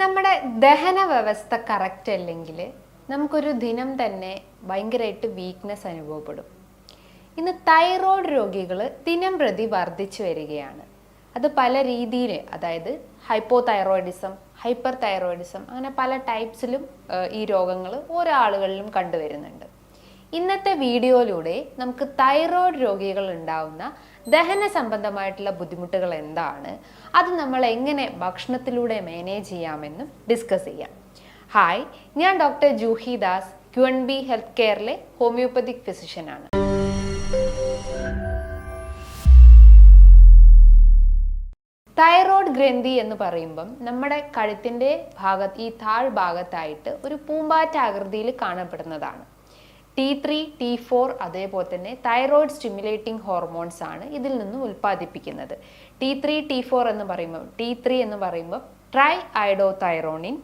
നമ്മുടെ ദഹന വ്യവസ്ഥ കറക്റ്റ് അല്ലെങ്കിൽ നമുക്കൊരു ദിനം തന്നെ ഭയങ്കരമായിട്ട് വീക്ക്നെസ് അനുഭവപ്പെടും. ഇന്ന് തൈറോയ്ഡ് രോഗികൾ ദിനം പ്രതി വർദ്ധിച്ചു വരികയാണ്. അത് പല രീതിയിൽ അതായത് ഹൈപ്പോ തൈറോയിഡിസം ഹൈപ്പർ തൈറോയിഡിസം അങ്ങനെ പല ടൈപ്സിലും ഈ രോഗങ്ങൾ ഓരോ ആളുകളിലും കണ്ടുവരുന്നുണ്ട്. ഇന്നത്തെ വീഡിയോയിലൂടെ നമുക്ക് തൈറോയ്ഡ് രോഗികൾ ഉണ്ടാവുന്ന ദഹന സംബന്ധമായിട്ടുള്ള ബുദ്ധിമുട്ടുകൾ എന്താണ്? അത് നമ്മൾ എങ്ങനെ ഭക്ഷണത്തിലൂടെ മാനേജ് ചെയ്യാമെന്നും ഡിസ്കസ് ചെയ്യാം. ഹായ് ഞാൻ doctor Juhi Das Q N B health കെയറിലെ homoeopathic ഫിസിഷ്യനാണ് തൈറോയ്ഡ് ഗ്രന്ഥി എന്ന് പറയുമ്പം നമ്മുടെ കഴുത്തിന്റെ ഭാഗത്ത് ഈ താഴ് ഭാഗത്തായിട്ട് ഒരു പൂമ്പാറ്റ ആകൃതിയിൽ കാണപ്പെടുന്നതാണ്. ടി ത്രീ ടി ഫോർ അതേപോലെ തന്നെ തൈറോയിഡ് സ്റ്റിമുലേറ്റിംഗ് ഹോർമോൺസ് ആണ് ഇതിൽ നിന്ന് ഉൽപ്പാദിപ്പിക്കുന്നത്. ടി ത്രീ ടി ഫോർ എന്ന് പറയുമ്പോൾ ടി ത്രീ എന്ന് പറയുമ്പോൾ triiodothyronine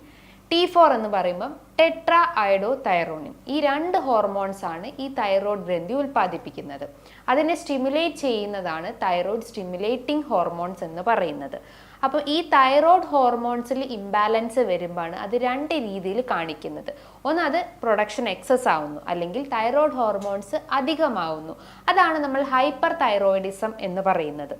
T four എന്ന് പറയുമ്പോൾ ടെട്രാ അയഡോ തൈറോണിൻ ഈ രണ്ട് ഹോർമോൺസ് ആണ് ഈ തൈറോയ്ഡ് ഗ്രന്ഥി ഉൽപ്പാദിപ്പിക്കുന്നത്. അതിനെ സ്റ്റിമുലേറ്റ് ചെയ്യുന്നതാണ് തൈറോയ്ഡ് സ്റ്റിമുലേറ്റിംഗ് ഹോർമോൺസ് എന്ന് പറയുന്നത്. അപ്പോൾ ഈ തൈറോയ്ഡ് ഹോർമോൺസിൽ ഇംബാലൻസ് വരുമ്പോഴാണ് അത് രണ്ട് രീതിയിൽ കാണിക്കുന്നത്. ഒന്ന് അത് പ്രൊഡക്ഷൻ എക്സസ് ആവുന്നു അല്ലെങ്കിൽ തൈറോയ്ഡ് ഹോർമോൺസ് അധികമാവുന്നു. അതാണ് നമ്മൾ ഹൈപ്പർ തൈറോയിഡിസം എന്ന് പറയുന്നത്.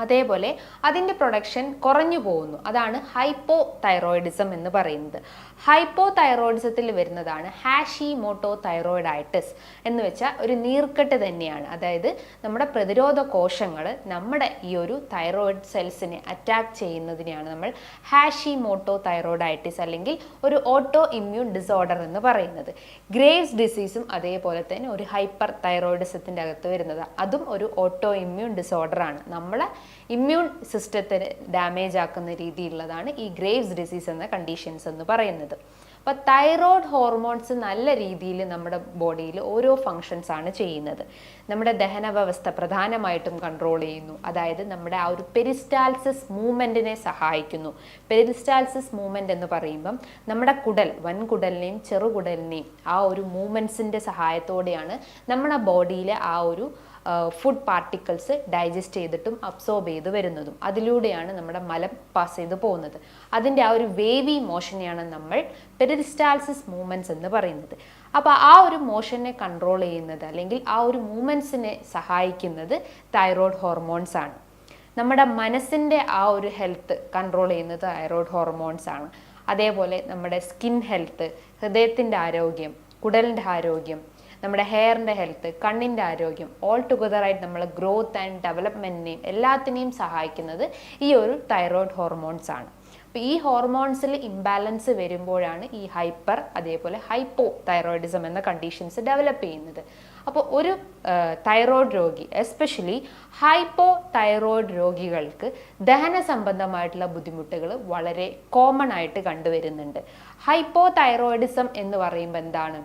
അതേപോലെ അതിന്റെ പ്രൊഡക്ഷൻ കുറഞ്ഞു പോകുന്നു. അതാണ് ഹൈപ്പോ തൈറോയിഡിസം എന്ന് പറയുന്നത്. ഹൈപ്പോ തൈറോയിഡിസത്തിൽ വരുന്നതാണ് ഹാഷി മോട്ടോ തൈറോയിഡൈറ്റിസ് എന്ന് വെച്ചാൽ ഒരു നീർക്കെട്ട് തന്നെയാണ്. അതായത് നമ്മുടെ പ്രതിരോധ കോശങ്ങൾ നമ്മുടെ ഈ ഒരു തൈറോയിഡ് സെൽസിനെ അറ്റാക്ക് ചെയ്യുന്നതിനെയാണ് നമ്മൾ ഹാഷി മോട്ടോ തൈറോയിഡൈറ്റിസ് അല്ലെങ്കിൽ ഒരു ഓട്ടോ ഇമ്മ്യൂൺ ഡിസോർഡർ എന്ന് പറയുന്നത്. ഗ്രേവ്സ് ഡിസീസും അതേപോലെ തന്നെ ഒരു ഹൈപ്പർ തൈറോയിഡിസത്തിന്റെ അകത്ത് വരുന്നത്. അതും ഒരു ഓട്ടോ ഇമ്മ്യൂൺ ഡിസോർഡറാണ്. നമ്മളെ ഇമ്മ്യൂൺ സിസ്റ്റത്തിന് ഡാമേജ് ആക്കുന്ന രീതിയിലുള്ളതാണ് ഈ ഗ്രേവ്സ് ഡിസീസ് എന്ന കണ്ടീഷൻസ് എന്ന് പറയുന്നത്. അപ്പോൾ തൈറോയ്ഡ് ഹോർമോൺസ് നല്ല രീതിയിൽ നമ്മുടെ ബോഡിയിൽ ഓരോ ഫങ്ഷൻസ് ആണ് ചെയ്യുന്നത്. നമ്മുടെ ദഹന വ്യവസ്ഥ പ്രധാനമായിട്ടും കൺട്രോൾ ചെയ്യുന്നു. അതായത് നമ്മുടെ ആ ഒരു പെരിസ്റ്റാൽസിസ് മൂവ്മെന്റിനെ സഹായിക്കുന്നു. പെരിസ്റ്റാൽസിസ് മൂവ്മെന്റ് എന്ന് പറയുമ്പം നമ്മുടെ കുടൽ വൻകുടലിനെയും ചെറുകുടലിനെയും ആ ഒരു മൂവ്മെന്റ്സിന്റെ സഹായത്തോടെയാണ് നമ്മുടെ ബോഡിയിലെ ആ ഒരു ഫുഡ് പാർട്ടിക്കിൾസ് ഡൈജസ്റ്റ് ചെയ്തിട്ടും അബ്സോർബ് ചെയ്ത് വരുന്നതും. അതിലൂടെയാണ് നമ്മുടെ മലം പാസ് ചെയ്ത് പോകുന്നത്. അതിന്റെ ആ ഒരു വേവി മോഷനെയാണ് നമ്മൾ പെരിസ്റ്റാൾസിസ് മൂവ്മെന്റ്സ് എന്ന് പറയുന്നത്. അപ്പോൾ ആ ഒരു മോഷനെ കൺട്രോൾ ചെയ്യുന്നത് അല്ലെങ്കിൽ ആ ഒരു മൂവ്മെന്റ്സിനെ സഹായിക്കുന്നത് തൈറോയ്ഡ് ഹോർമോൺസ് ആണ്. നമ്മുടെ മനസ്സിന്റെ ആ ഒരു ഹെൽത്ത് കൺട്രോൾ ചെയ്യുന്നത് തൈറോയ്ഡ് ഹോർമോൺസ് ആണ്. അതേപോലെ നമ്മുടെ സ്കിൻ ഹെൽത്ത് ഹൃദയത്തിന്റെ ആരോഗ്യം കുടലിന്റെ ആരോഗ്യം നമ്മുടെ ഹെയറിന്റെ ഹെൽത്ത് കണ്ണിന്റെ ആരോഗ്യം ഓൾ ടുഗദറായിട്ട് നമ്മളെ ഗ്രോത്ത് ആൻഡ് ഡെവലപ്മെന്റിനെയും എല്ലാത്തിനെയും സഹായിക്കുന്നത് ഈ ഒരു തൈറോയ്ഡ് ഹോർമോൺസ് ആണ്. അപ്പോൾ ഈ ഹോർമോൺസിൽ ഇംബാലൻസ് വരുമ്പോഴാണ് ഈ ഹൈപ്പർ അതേപോലെ ഹൈപ്പോ തൈറോയിഡിസം എന്ന കണ്ടീഷൻസ് ഡെവലപ്പ് ചെയ്യുന്നത്. അപ്പോൾ ഒരു തൈറോയ്ഡ് രോഗി എസ്പെഷ്യലി ഹൈപ്പോ തൈറോയ്ഡ് രോഗികൾക്ക് ദഹന സംബന്ധമായിട്ടുള്ള ബുദ്ധിമുട്ടുകൾ വളരെ കോമൺ ആയിട്ട് കണ്ടുവരുന്നുണ്ട്. ഹൈപ്പോ തൈറോയിഡിസം എന്ന് പറയുമ്പോൾ എന്താണ്?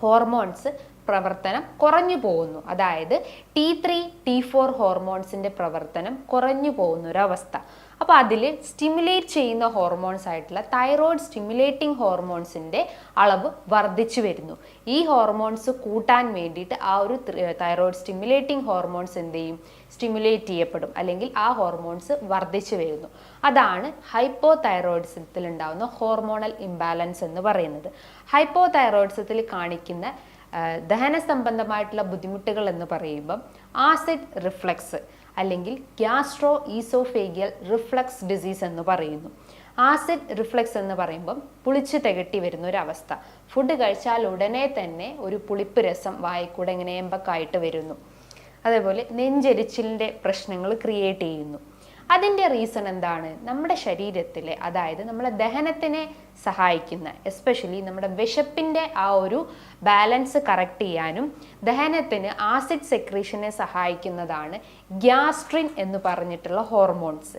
ഹോർമോൺസ് പ്രവർത്തനം കുറഞ്ഞു പോകുന്നു. അതായത് ടി ത്രീ ടി ഫോർ ഹോർമോൺസിന്റെ പ്രവർത്തനം കുറഞ്ഞു പോകുന്ന ഒരവസ്ഥ അപ്പോൾ അതിൽ സ്റ്റിമുലേറ്റ് ചെയ്യുന്ന ഹോർമോൺസ് ആയിട്ടുള്ള തൈറോയ്ഡ് സ്റ്റിമുലേറ്റിംഗ് ഹോർമോൺസിന്റെ അളവ് വർദ്ധിച്ചു വരുന്നു. ഈ ഹോർമോൺസ് കൂട്ടാൻ വേണ്ടിയിട്ട് ആ ഒരു തൈറോയ്ഡ് സ്റ്റിമുലേറ്റിംഗ് ഹോർമോൺസ് എന്ത് ചെയ്യും? സ്റ്റിമുലേറ്റ് ചെയ്യപ്പെടും. അല്ലെങ്കിൽ ആ ഹോർമോൺസ് വർദ്ധിച്ചു വരുന്നു. അതാണ് ഹൈപ്പോ തൈറോയിഡ്സത്തിൽ ഉണ്ടാകുന്ന ഹോർമോണൽ ഇംബാലൻസ് എന്ന് പറയുന്നത്. ഹൈപ്പോ തൈറോയിഡ്സത്തിൽ കാണിക്കുന്ന ദഹന സംബന്ധമായിട്ടുള്ള ബുദ്ധിമുട്ടുകൾ എന്ന് പറയുമ്പം ആസിഡ് റിഫ്ലക്സ് അല്ലെങ്കിൽ ഗ്യാസ്ട്രോ ഈസോഫേഗിയൽ റിഫ്ലക്സ് ഡിസീസ് എന്ന് പറയുന്നു. ആസിഡ് റിഫ്ലക്സ് എന്ന് പറയുമ്പം പുളിച്ച് തികട്ടി വരുന്ന ഒരു അവസ്ഥ ഫുഡ് കഴിച്ചാൽ ഉടനെ തന്നെ ഒരു പുളിപ്പ് രസം വായിക്കൂടെ ഇങ്ങനെ എമ്പക്കായിട്ട് വരുന്നു. അതേപോലെ നെഞ്ചെരിച്ചിലിന്റെ പ്രശ്നങ്ങൾ ക്രിയേറ്റ് ചെയ്യുന്നു. അതിന്റെ റീസൺ എന്താണ്? നമ്മുടെ ശരീരത്തിലെ അതായത് നമ്മളെ ദഹനത്തിനെ സഹായിക്കുന്ന എസ്പെഷ്യലി നമ്മുടെ വിശപ്പിന്റെ ആ ഒരു ബാലൻസ് കറക്റ്റ് ചെയ്യാനും ദഹനത്തിന് ആസിഡ് സെക്രീഷനെ സഹായിക്കുന്നതാണ് ഗ്യാസ്ട്രിൻ എന്ന് പറഞ്ഞിട്ടുള്ള ഹോർമോൺസ്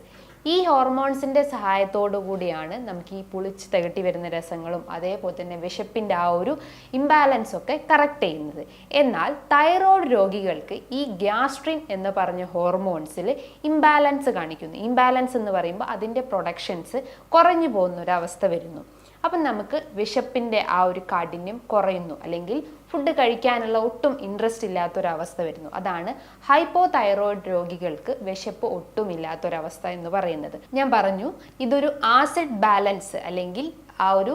ഈ ഹോർമോൺസിന്റെ സഹായത്തോടു കൂടിയാണ് നമുക്ക് ഈ പുളിച്ച് തികട്ടി വരുന്ന രസങ്ങളും അതേപോലെ തന്നെ വിശപ്പിന്റെ ആ ഒരു ഇംബാലൻസ് ഒക്കെ കറക്റ്റ് ചെയ്യുന്നത്. എന്നാൽ തൈറോയ്ഡ് രോഗികൾക്ക് ഈ ഗ്യാസ്ട്രിൻ എന്ന് പറഞ്ഞ ഹോർമോൺസിൽ ഇംബാലൻസ് കാണിക്കുന്നു. ഇംബാലൻസ് എന്ന് പറയുമ്പോൾ അതിന്റെ പ്രൊഡക്ഷൻസ് കുറഞ്ഞു പോകുന്ന ഒരു അവസ്ഥ വരുന്നു. അപ്പം നമുക്ക് വിശപ്പിന്റെ ആ ഒരു കാഠിന്യം കുറയുന്നു. അല്ലെങ്കിൽ ഫുഡ് കഴിക്കാനുള്ള ഒട്ടും ഇൻട്രസ്റ്റ് ഇല്ലാത്തൊരവസ്ഥ വരുന്നു. അതാണ് ഹൈപ്പോ തൈറോയിഡ് രോഗികൾക്ക് വിശപ്പ് ഒട്ടും ഇല്ലാത്തൊരവസ്ഥ എന്ന് പറയുന്നത്. ഞാൻ പറഞ്ഞു ഇതൊരു ആസിഡ് ബാലൻസ് അല്ലെങ്കിൽ ആ ഒരു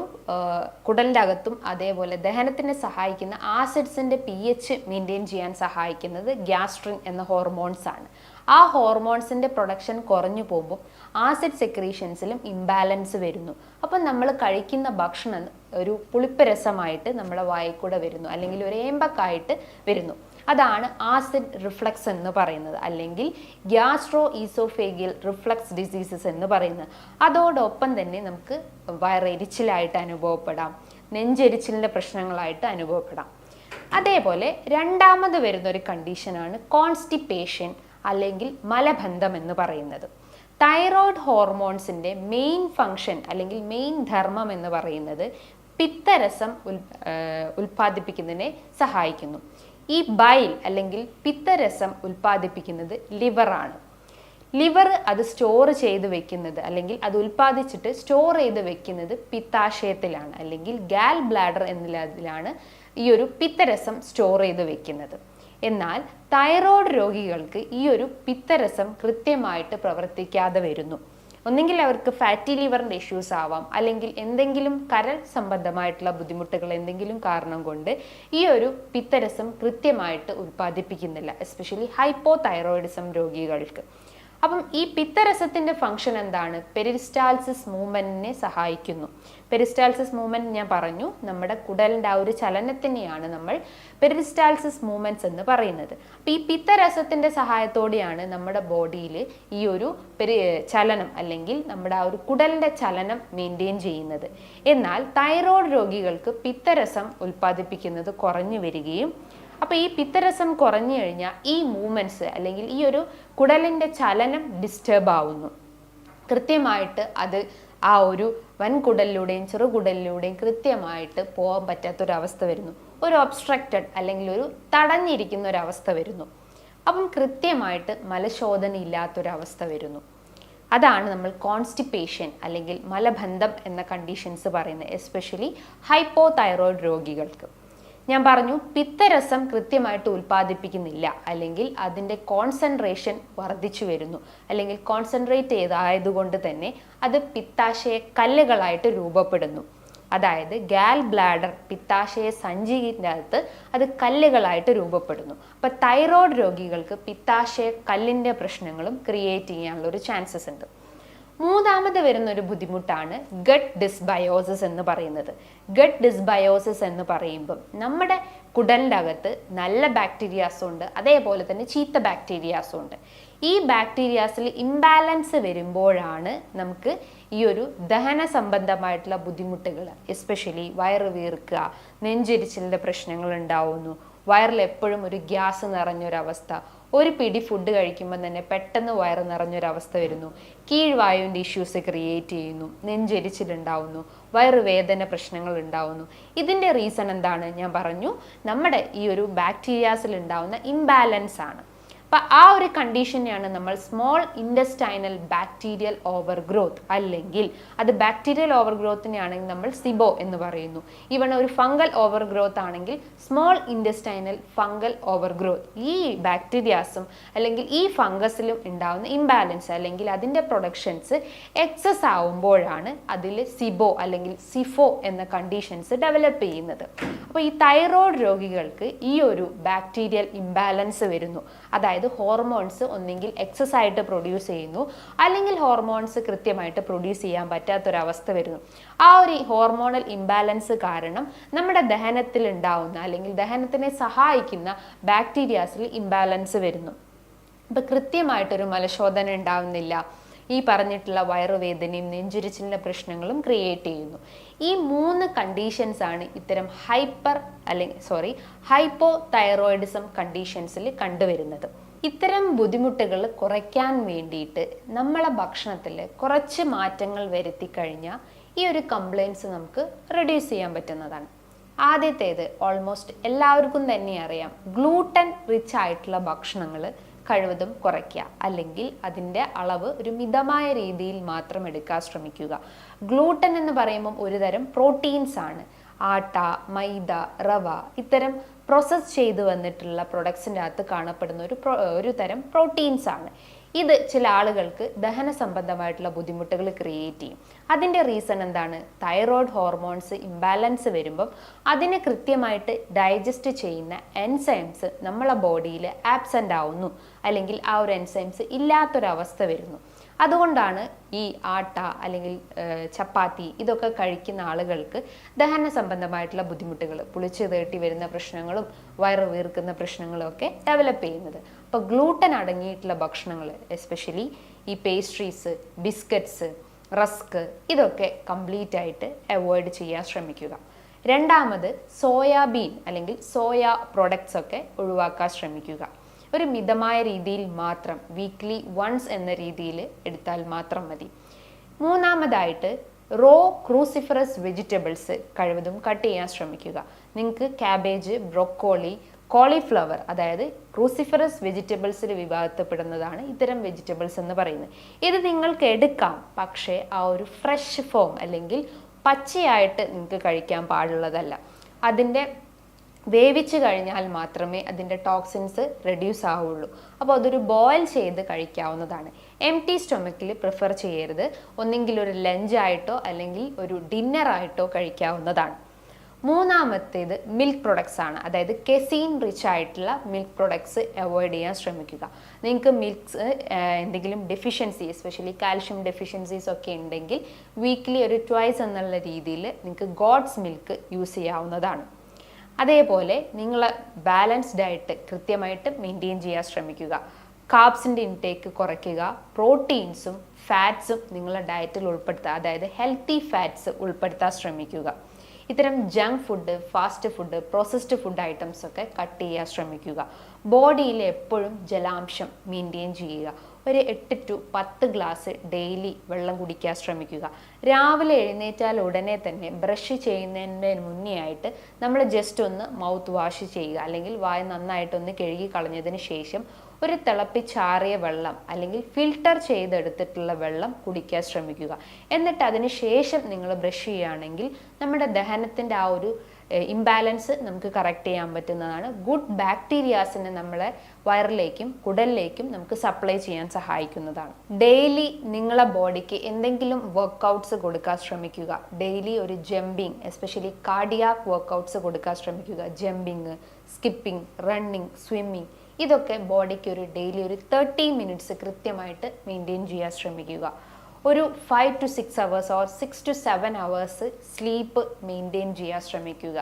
കുടലിന്റെ അകത്തും അതേപോലെ ദഹനത്തിനെ സഹായിക്കുന്ന ആസിഡ്സിന്റെ പി എച്ച് മെയിന്റെയിൻ ചെയ്യാൻ സഹായിക്കുന്നത് ഗ്യാസ്ട്രിൻ എന്ന ഹോർമോൺസ് ആണ്. ആ ഹോർമോൺസിന്റെ പ്രൊഡക്ഷൻ കുറഞ്ഞു പോകുമ്പോൾ ആസിഡ് സെക്രീഷൻസിലും ഇംബാലൻസ് വരുന്നു. അപ്പം നമ്മൾ കഴിക്കുന്ന ഭക്ഷണം ഒരു പുളിപ്പ് രസമായിട്ട് നമ്മുടെ വായിക്കൂടെ കൂടെ വരുന്നു അല്ലെങ്കിൽ ഒരു ഏമ്പക്കായിട്ട് വരുന്നു. അതാണ് ആസിഡ് റിഫ്ലക്സ് എന്ന് പറയുന്നത് അല്ലെങ്കിൽ ഗ്യാസ്ട്രോ ഈസോഫേഗിയൽ റിഫ്ലക്സ് ഡിസീസസ് എന്ന് പറയുന്നത്. അതോടൊപ്പം തന്നെ നമുക്ക് വയറെരിച്ചിലായിട്ട് അനുഭവപ്പെടാം നെഞ്ചെരിച്ചിലിന്റെ പ്രശ്നങ്ങളായിട്ട് അനുഭവപ്പെടാം. അതേപോലെ രണ്ടാമത് വരുന്ന ഒരു കണ്ടീഷനാണ് കോൺസ്റ്റിപ്പേഷൻ അല്ലെങ്കിൽ മലബന്ധം എന്ന് പറയുന്നത്. തൈറോയ്ഡ് ഹോർമോൺസിന്റെ മെയിൻ ഫങ്ഷൻ അല്ലെങ്കിൽ മെയിൻ ധർമ്മം എന്ന് പറയുന്നത് പിത്തരസം ഉൽ ഉൽപ്പാദിപ്പിക്കുന്നതിനെ സഹായിക്കുന്നു. ഈ ബൈൽ അല്ലെങ്കിൽ പിത്തരസം ഉൽപ്പാദിപ്പിക്കുന്നത് ലിവറാണ് ലിവർ അത് സ്റ്റോർ ചെയ്ത് വെക്കുന്നത് അല്ലെങ്കിൽ അത് ഉൽപ്പാദിച്ചിട്ട് സ്റ്റോർ ചെയ്ത് വെക്കുന്നത് പിത്താശയത്തിലാണ് അല്ലെങ്കിൽ ഗാൽ ബ്ലാഡർ എന്നതിലാണ് ഈ ഒരു പിത്തരസം സ്റ്റോർ ചെയ്ത് വെക്കുന്നത്. എന്നാൽ തൈറോയ്ഡ് രോഗികൾക്ക് ഈ ഒരു പിത്തരസം കൃത്യമായിട്ട് പ്രവർത്തിക്കാതെ വരുന്നു. ഒന്നെങ്കിൽ അവർക്ക് ഫാറ്റി ലിവറിന്റെ ഇഷ്യൂസ് ആവാം അല്ലെങ്കിൽ എന്തെങ്കിലും കരൾ സംബന്ധമായിട്ടുള്ള ബുദ്ധിമുട്ടുകൾ എന്തെങ്കിലും കാരണം കൊണ്ട് ഈ ഒരു പിത്തരസം കൃത്യമായിട്ട് ഉത്പാദിപ്പിക്കുന്നില്ല എസ്പെഷ്യലി ഹൈപ്പോ തൈറോയിഡിസം രോഗികൾക്ക്. അപ്പം ഈ പിത്തരസത്തിന്റെ ഫംഗ്ഷൻ എന്താണ്? പെരിസ്റ്റാൾസിസ് മൂവ്മെന്റിനെ സഹായിക്കുന്നു. പെരിസ്റ്റാൾസിസ് മൂവ്മെന്റ് ഞാൻ പറഞ്ഞു നമ്മുടെ കുടലിന്റെ ആ ഒരു ചലനത്തിനെയാണ് നമ്മൾ പെരിസ്റ്റാൾസിസ് മൂവ്മെന്റ്സ് എന്ന് പറയുന്നത്. അപ്പം ഈ പിത്തരസത്തിന്റെ സഹായത്തോടെയാണ് നമ്മുടെ ബോഡിയിൽ ഈ ഒരു പെരി ചലനം അല്ലെങ്കിൽ നമ്മുടെ ആ ഒരു കുടലിന്റെ ചലനം മെയിന്റെയിൻ ചെയ്യുന്നത്. എന്നാൽ തൈറോയ്ഡ് രോഗികൾക്ക് പിത്തരസം ഉൽപ്പാദിപ്പിക്കുന്നത് കുറഞ്ഞു വരികയും അപ്പോൾ ഈ പിത്തരസം കുറഞ്ഞു കഴിഞ്ഞാൽ ഈ മൂവ്മെന്റ്സ് അല്ലെങ്കിൽ ഈ ഒരു കുടലിന്റെ ചലനം ഡിസ്റ്റേബ് ആവുന്നു. കൃത്യമായിട്ട് അത് ആ ഒരു വൻകുടലിലൂടെയും ചെറുകുടലിലൂടെയും കൃത്യമായിട്ട് പോകാൻ പറ്റാത്തൊരവസ്ഥ വരുന്നു. ഒരു ഒബ്സ്ട്രക്റ്റഡ് അല്ലെങ്കിൽ ഒരു തടഞ്ഞിരിക്കുന്ന ഒരവസ്ഥ വരുന്നു. അപ്പം കൃത്യമായിട്ട് മലശോധന ഇല്ലാത്തൊരവസ്ഥ വരുന്നു. അതാണ് നമ്മൾ കോൺസ്റ്റിപ്പേഷൻ അല്ലെങ്കിൽ മലബന്ധം എന്ന കണ്ടീഷൻസ് പറയുന്നത് എസ്പെഷ്യലി ഹൈപ്പോ തൈറോയിഡ് രോഗികൾക്ക്. ഞാൻ പറഞ്ഞു പിത്തരസം കൃത്യമായിട്ട് ഉൽപ്പാദിപ്പിക്കുന്നില്ല. അല്ലെങ്കിൽ അതിന്റെ കോൺസെൻട്രേഷൻ വർദ്ധിച്ചു വരുന്നു. അല്ലെങ്കിൽ കോൺസെൻട്രേറ്റ് ചെയ്തായതുകൊണ്ട് തന്നെ അത് പിത്താശയ കല്ലുകളായിട്ട് രൂപപ്പെടുന്നു. അതായത് ഗാൽ ബ്ലാഡർ പിത്താശയ സഞ്ചിന്റെ അകത്ത് അത് കല്ലുകളായിട്ട് രൂപപ്പെടുന്നു. അപ്പോൾ തൈറോയ്ഡ് രോഗികൾക്ക് പിത്താശയ കല്ലിന്റെ പ്രശ്നങ്ങളും ക്രിയേറ്റ് ചെയ്യാനുള്ള ഒരു ചാൻസസ് ഉണ്ട്. മൂന്നാമത് വരുന്ന ഒരു ബുദ്ധിമുട്ടാണ് ഗട്ട് ഡിസ്ബയോസിസ് എന്ന് പറയുന്നത്. ഗട്ട് ഡിസ്ബയോസിസ് എന്ന് പറയുമ്പം നമ്മുടെ കുടലിന്റെ അകത്ത് നല്ല ബാക്ടീരിയാസും ഉണ്ട് അതേപോലെ തന്നെ ചീത്ത ബാക്ടീരിയാസും ഉണ്ട്. ഈ ബാക്ടീരിയാസിൽ ഇംബാലൻസ് വരുമ്പോഴാണ് നമുക്ക് ഈ ഒരു ദഹന സംബന്ധമായിട്ടുള്ള ബുദ്ധിമുട്ടുകൾ എസ്പെഷ്യലി വയറ് വീർക്കുക നെഞ്ചെരിച്ചിലിന്റെ പ്രശ്നങ്ങൾ ഉണ്ടാവുന്നു വയറിൽ എപ്പോഴും ഒരു ഗ്യാസ് നിറഞ്ഞൊരവസ്ഥ ഒരു പിടി ഫുഡ് കഴിക്കുമ്പോൾ തന്നെ പെട്ടെന്ന് വയറ് നിറഞ്ഞൊരവസ്ഥ വരുന്നു. കീഴ്വായുവിന്റെ ഇഷ്യൂസ് ക്രിയേറ്റ് ചെയ്യുന്നു. നെഞ്ചെരിച്ചിലുണ്ടാവുന്നു. വയറുവേദന പ്രശ്നങ്ങൾ ഉണ്ടാവുന്നു. ഇതിന്റെ റീസൺ എന്താണ്? ഞാൻ പറഞ്ഞു. നമ്മുടെ ഈ ഒരു ബാക്ടീരിയാസിൽ ഉണ്ടാവുന്ന ഇംബാലൻസ് ആണ്. അപ്പം ആ ഒരു കണ്ടീഷനെയാണ് നമ്മൾ small intestinal bacterial overgrowth അല്ലെങ്കിൽ അത് ബാക്ടീരിയൽ ഓവർ ഗ്രോത്തിനെയാണെങ്കിൽ നമ്മൾ സിബോ എന്ന് പറയുന്നു. ഇവൺ ഒരു ഫംഗൽ ഓവർ ഗ്രോത്ത് ആണെങ്കിൽ small intestinal fungal overgrowth ഈ ബാക്ടീരിയാസും അല്ലെങ്കിൽ ഈ ഫംഗസിലും ഉണ്ടാകുന്ന ഇംബാലൻസ് അല്ലെങ്കിൽ അതിന്റെ പ്രൊഡക്ഷൻസ് എക്സസ് ആവുമ്പോഴാണ് അതിൽ സിബോ അല്ലെങ്കിൽ സിഫോ എന്ന കണ്ടീഷൻസ് ഡെവലപ്പ് ചെയ്യുന്നത്. അപ്പോൾ ഈ തൈറോയ്ഡ് രോഗികൾക്ക് ഈ ഒരു ബാക്ടീരിയൽ ഇംബാലൻസ് വരുന്നു. അതായത് ഹോർമോൺസ് ഒന്നെങ്കിൽ എക്സസ് ആയിട്ട് പ്രൊഡ്യൂസ് ചെയ്യുന്നു അല്ലെങ്കിൽ ഹോർമോൺസ് കൃത്യമായിട്ട് പ്രൊഡ്യൂസ് ചെയ്യാൻ പറ്റാത്തൊരവസ്ഥ വരുന്നു. ആ ഒരു ഹോർമോണൽ ഇംബാലൻസ് കാരണം നമ്മുടെ ദഹനത്തിൽ ഉണ്ടാവുന്ന അല്ലെങ്കിൽ ദഹനത്തിനെ സഹായിക്കുന്ന ബാക്ടീരിയാസിൽ ഇംബാലൻസ് വരുന്നു. ഇപ്പം കൃത്യമായിട്ടൊരു മലശോധന ഉണ്ടാവുന്നില്ല. ഈ പറഞ്ഞിട്ടുള്ള വയറുവേദനയും നെഞ്ചുരിച്ചിലിന്റെ പ്രശ്നങ്ങളും ക്രിയേറ്റ് ചെയ്യുന്നു. ഈ മൂന്ന് കണ്ടീഷൻസ് ആണ് ഇത്തരം ഹൈപ്പർ അല്ലെങ്കിൽ സോറി ഹൈപ്പോ തൈറോയിഡിസം കണ്ടീഷൻസിൽ കണ്ടുവരുന്നത്. ഇത്തരം ബുദ്ധിമുട്ടുകൾ കുറയ്ക്കാൻ വേണ്ടിയിട്ട് നമ്മളെ ഭക്ഷണത്തിൽ കുറച്ച് മാറ്റങ്ങൾ വരുത്തി കഴിഞ്ഞാൽ ഈ ഒരു കംപ്ലയിൻസ് നമുക്ക് റെഡ്യൂസ് ചെയ്യാൻ പറ്റുന്നതാണ്. ആദ്യത്തേത് ഓൾമോസ്റ്റ് എല്ലാവർക്കും തന്നെ അറിയാം ഗ്ലൂട്ടൻ റിച്ച് ആയിട്ടുള്ള ഭക്ഷണങ്ങൾ കഴിവതും കുറയ്ക്കുക. അല്ലെങ്കിൽ അതിന്റെ അളവ് ഒരു മിതമായ രീതിയിൽ മാത്രം എടുക്കാൻ ശ്രമിക്കുക. ഗ്ലൂട്ടൻ എന്ന് പറയുമ്പം ഒരുതരം പ്രോട്ടീൻസ് ആണ്. ആട്ട മൈദ റവ ഇത്തരം പ്രോസസ്സ് ചെയ്ത് വന്നിട്ടുള്ള പ്രൊഡക്ട്സിന്റെ അകത്ത് കാണപ്പെടുന്ന ഒരു ഒരു തരം പ്രോട്ടീൻസ് ആണ്. ഇത് ചില ആളുകൾക്ക് ദഹന സംബന്ധമായിട്ടുള്ള ബുദ്ധിമുട്ടുകൾ ക്രിയേറ്റ് ചെയ്യും. അതിന്റെ റീസൺ എന്താണ്? തൈറോയ്ഡ് ഹോർമോൺസ് ഇംബാലൻസ് വരുമ്പം അതിനെ കൃത്യമായിട്ട് ഡൈജസ്റ്റ് ചെയ്യുന്ന എൻസൈംസ് നമ്മളെ ബോഡിയിൽ ആബ്സെന്റ് ആവുന്നു. അല്ലെങ്കിൽ ആ ഒരു എൻസൈംസ് ഇല്ലാത്തൊരവസ്ഥ വരുന്നു. അതുകൊണ്ടാണ് ഈ ആട്ട അല്ലെങ്കിൽ ചപ്പാത്തി ഇതൊക്കെ കഴിക്കുന്ന ആളുകൾക്ക് ദഹന സംബന്ധമായിട്ടുള്ള ബുദ്ധിമുട്ടുകൾ പുളിച്ച് തേട്ടി വരുന്ന പ്രശ്നങ്ങളും വയറ് വീർക്കുന്ന പ്രശ്നങ്ങളും ഒക്കെ ഡെവലപ്പ് ചെയ്യുന്നത്. അപ്പോൾ ഗ്ലൂട്ടൻ അടങ്ങിയിട്ടുള്ള ഭക്ഷണങ്ങൾ എസ്പെഷ്യലി ഈ പേസ്ട്രീസ് ബിസ്ക്കറ്റ്സ് റസ്ക് ഇതൊക്കെ കംപ്ലീറ്റ് ആയിട്ട് അവോയ്ഡ് ചെയ്യാൻ ശ്രമിക്കുക. രണ്ടാമത് സോയാബീൻ അല്ലെങ്കിൽ സോയ പ്രൊഡക്ട്സ് ഒക്കെ ഒഴിവാക്കാൻ ശ്രമിക്കുക. ഒരു മിതമായ രീതിയിൽ മാത്രം വീക്ക്ലി വൺസ് എന്ന രീതിയിൽ എടുത്താൽ മാത്രം മതി. മൂന്നാമതായിട്ട് റോ ക്രൂസിഫറസ് വെജിറ്റബിൾസ് കഴിവതും കട്ട് ചെയ്യാൻ ശ്രമിക്കുക. നിങ്ങൾക്ക് ക്യാബേജ് ബ്രൊക്കോളി കോളിഫ്ലവർ അതായത് ക്രൂസിഫറസ് വെജിറ്റബിൾസിൽ വിഭാഗത്തിൽപ്പെടുന്നതാണ് ഇത്തരം വെജിറ്റബിൾസ് എന്ന് പറയുന്നത്. ഇത് നിങ്ങൾക്ക് എടുക്കാം പക്ഷേ ആ ഒരു ഫ്രഷ് ഫോം അല്ലെങ്കിൽ പച്ചയായിട്ട് നിങ്ങൾക്ക് കഴിക്കാൻ പാടുള്ളതല്ല. അതിന്റെ വേവിച്ച് കഴിഞ്ഞാൽ മാത്രമേ അതിന്റെ ടോക്സിൻസ് റെഡ്യൂസ് ആവുള്ളൂ. അപ്പോൾ അതൊരു ബോയിൽ ചെയ്ത് കഴിക്കാവുന്നതാണ്. എം ടി സ്റ്റൊമക്കിൽ പ്രിഫർ ചെയ്യരുത്. ഒന്നെങ്കിൽ ഒരു ലഞ്ചായിട്ടോ അല്ലെങ്കിൽ ഒരു ഡിന്നറായിട്ടോ കഴിക്കാവുന്നതാണ്. മൂന്നാമത്തേത് മിൽക്ക് പ്രൊഡക്ട്സ് ആണ്. അതായത് കെസീൻ റിച്ച് ആയിട്ടുള്ള മിൽക്ക് പ്രൊഡക്ട്സ് അവോയ്ഡ് ചെയ്യാൻ ശ്രമിക്കുക. നിങ്ങൾക്ക് മിൽക്സ് എന്തെങ്കിലും ഡെഫിഷ്യൻസി എസ്പെഷ്യലി കാൽഷ്യം ഡെഫിഷ്യൻസീസ് ഒക്കെ ഉണ്ടെങ്കിൽ വീക്ക്ലി ഒരു ട്വൈസ് എന്നുള്ള രീതിയിൽ നിങ്ങൾക്ക് ഗോഡ്സ് മിൽക്ക് യൂസ് ചെയ്യാവുന്നതാണ്. അതേപോലെ നിങ്ങൾ ബാലൻസ്ഡ് ആയിട്ട് കൃത്യമായിട്ട് മെയിന്റെയിൻ ചെയ്യാൻ ശ്രമിക്കുക. കാർബ്സിന്റെ ഇൻടേക്ക് കുറയ്ക്കുക. പ്രോട്ടീൻസും ഫാറ്റ്സും നിങ്ങളുടെ ഡയറ്റിൽ ഉൾപ്പെടുത്തുക അതായത് ഹെൽത്തി ഫാറ്റ്സ് ഉൾപ്പെടുത്താൻ ശ്രമിക്കുക. ഇത്തരം junk food fast food processed food items ഒക്കെ കട്ട് ചെയ്യാൻ ശ്രമിക്കുക. ബോഡിയിൽ എപ്പോഴും ജലാംശം മെയിന്റെയിൻ ചെയ്യുക. ഒരു എട്ട് ടു പത്ത് ഗ്ലാസ് ഡെയിലി വെള്ളം കുടിക്കാൻ ശ്രമിക്കുക. രാവിലെ എഴുന്നേറ്റാൽ ഉടനെ തന്നെ ബ്രഷ് ചെയ്യുന്നതിന് മുന്നേ ആയിട്ട് നമ്മൾ ജസ്റ്റ് ഒന്ന് മൗത്ത് വാഷ് ചെയ്യുക. അല്ലെങ്കിൽ വായ നന്നായിട്ടൊന്ന് കഴുകി കളഞ്ഞതിന് ശേഷം ഒരു തിളപ്പിച്ചാറിയ വെള്ളം അല്ലെങ്കിൽ ഫിൽട്ടർ ചെയ്തെടുത്തിട്ടുള്ള വെള്ളം കുടിക്കാൻ ശ്രമിക്കുക. എന്നിട്ട് അതിന് ശേഷം നിങ്ങൾ ബ്രഷ് ചെയ്യുകയാണെങ്കിൽ നമ്മുടെ ദഹനത്തിന്റെ ആ ഒരു ഇംബാലൻസ് നമുക്ക് കറക്റ്റ് ചെയ്യാൻ പറ്റുന്നതാണ്. ഗുഡ് ബാക്ടീരിയാസിനെ നമ്മളെ വയറിലേക്കും കുടലിലേക്കും നമുക്ക് സപ്ലൈ ചെയ്യാൻ സഹായിക്കുന്നതാണ്. ഡെയിലി നിങ്ങളെ ബോഡിക്ക് എന്തെങ്കിലും വർക്കൗട്ട്സ് കൊടുക്കാൻ ശ്രമിക്കുക. ഡെയിലി ഒരു ജമ്പിങ് എസ്പെഷ്യലി കാർഡിയാക് വർക്കൗട്ട്സ് കൊടുക്കാൻ ശ്രമിക്കുക. ജമ്പിങ് സ്കിപ്പിംഗ് റണ്ണിങ് സ്വിമ്മിങ് ഇതൊക്കെ ബോഡിക്ക് ഒരു ഡെയിലി ഒരു തേർട്ടി മിനിറ്റ്സ് കൃത്യമായിട്ട് മെയിന്റെയിൻ ചെയ്യാൻ ശ്രമിക്കുക. ഒരു five to six hours or six to seven hours sleep maintain ചെയ്യാൻ ശ്രമിക്കുക.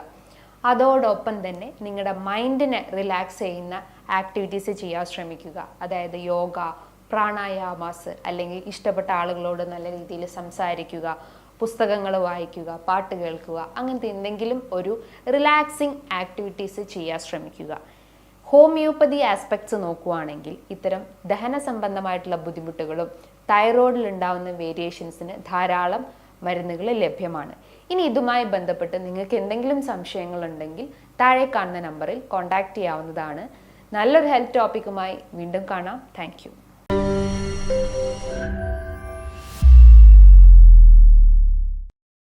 അതോടൊപ്പം തന്നെ നിങ്ങളുടെ മൈൻഡിനെ റിലാക്സ് ചെയ്യുന്ന ആക്ടിവിറ്റീസ് ചെയ്യാൻ ശ്രമിക്കുക. അതായത് യോഗ പ്രാണായാമാസ് അല്ലെങ്കിൽ ഇഷ്ടപ്പെട്ട ആളുകളോട് നല്ല രീതിയിൽ സംസാരിക്കുക പുസ്തകങ്ങൾ വായിക്കുക പാട്ട് കേൾക്കുക അങ്ങനത്തെ എന്തെങ്കിലും ഒരു റിലാക്സിങ് ആക്ടിവിറ്റീസ് ചെയ്യാൻ ശ്രമിക്കുക. ഹോമിയോപ്പതി ആസ്പെക്ട്സ് നോക്കുകയാണെങ്കിൽ ഇത്തരം ദഹന സംബന്ധമായിട്ടുള്ള ബുദ്ധിമുട്ടുകളും തൈറോയിഡിൽ ഉണ്ടാവുന്ന വേരിയേഷൻസിന് ധാരാളം മരുന്നുകൾ ലഭ്യമാണ്. ഇനി ഇതുമായി ബന്ധപ്പെട്ട് നിങ്ങൾക്ക് എന്തെങ്കിലും സംശയങ്ങളുണ്ടെങ്കിൽ താഴെ കാണുന്ന നമ്പറിൽ കോൺടാക്റ്റ് ചെയ്യാവുന്നതാണ്. നല്ലൊരു ഹെൽത്ത് ടോപ്പിക്കുമായി വീണ്ടും കാണാം. താങ്ക്